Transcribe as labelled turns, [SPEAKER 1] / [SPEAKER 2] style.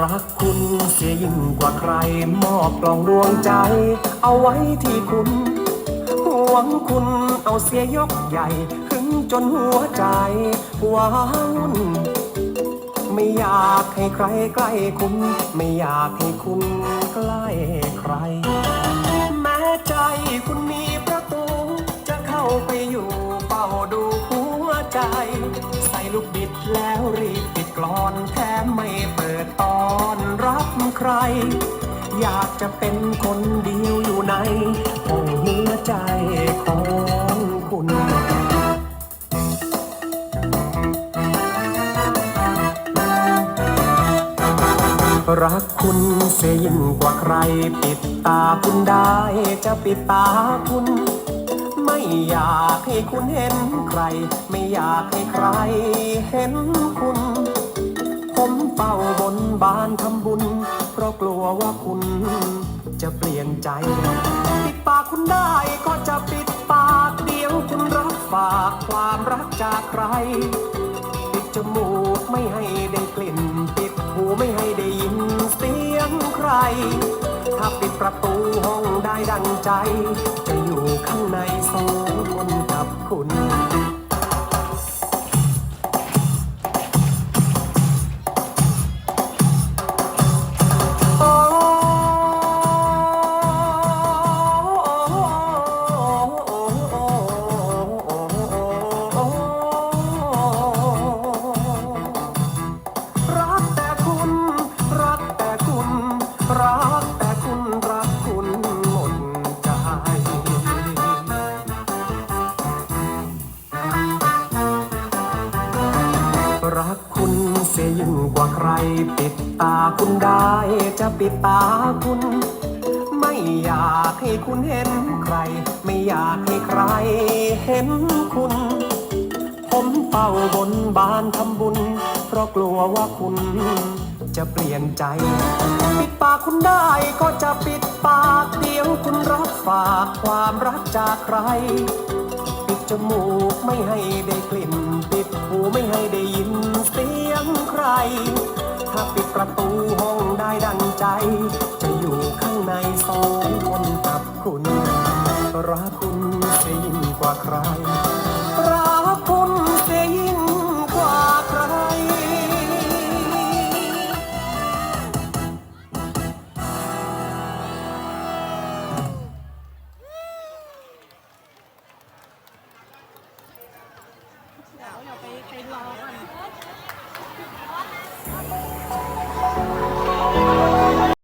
[SPEAKER 1] รักคุณเสียยิ่งกว่าใคร มอบกล่องดวงใจ เอาไว้ที่คุณห่วงคุณเอาเสียยกใหญ่หึงจนหัวใจว้าวุ่นไม่อยากให้ใครใกล้คุณ ไม่อยากให้คุณใกล้ใคร แม้ใจคุณมีประตู จะเข้าไปอยู่เฝ้าดูหัวใจ ใส่ลูกบิดแล้วรีบปิดกลอนแถมไม่เปิดตอน รับใครอยากจะเป็นคนเดียวอยู่ในห้องหัวใจของคุณรักคุณเสียยิ่งกว่าใคร ปิดตาคุณได้จะปิดตาคุณ ไม่อยากให้คุณเห็นใคร ไม่อยากให้ใครเห็นคุณ ผมเฝ้าบนบานทำบุญ ราะกลัวว่าคุณจะเปลี่ยนใจ ปิดปากคุณได้ก็จะปิดปากเดียวคุณรับฝากความรักจากใคร ปิดจมูกไม่ให้ได้กลิ่น ปิดหูไม่ให้ได้ยินเสียงใคร ถ้าปิดประตูห้องได้ดังใจ จะอยู่ข้างในสองคนกับคุณ รักคุณเสียยิ่งกว่าใคร ปิดตาคุณได้จะปิดตาคุณ ไม่อยากให้คุณเห็นใคร ไม่อยากให้ใครเห็นคุณ ผมเฝ้าบนบานทำบุญ เพราะกลัวว่าคุณ จะเปลี่ยนใจ ปิดปากคุณได้ก็จะปิดปากเดียวคุณรับฝากความรักจากใคร ปิดจมูกไม่ให้ได้กลิ่นปิดหู ไม่ได้ยินเสียงใคร ถ้าปิดประตูห้องได้ดังใจ จะอยู่ข้างในสองคนกับคุณ รักคุณยิ่งกว่าใคร
[SPEAKER 2] รอก่อน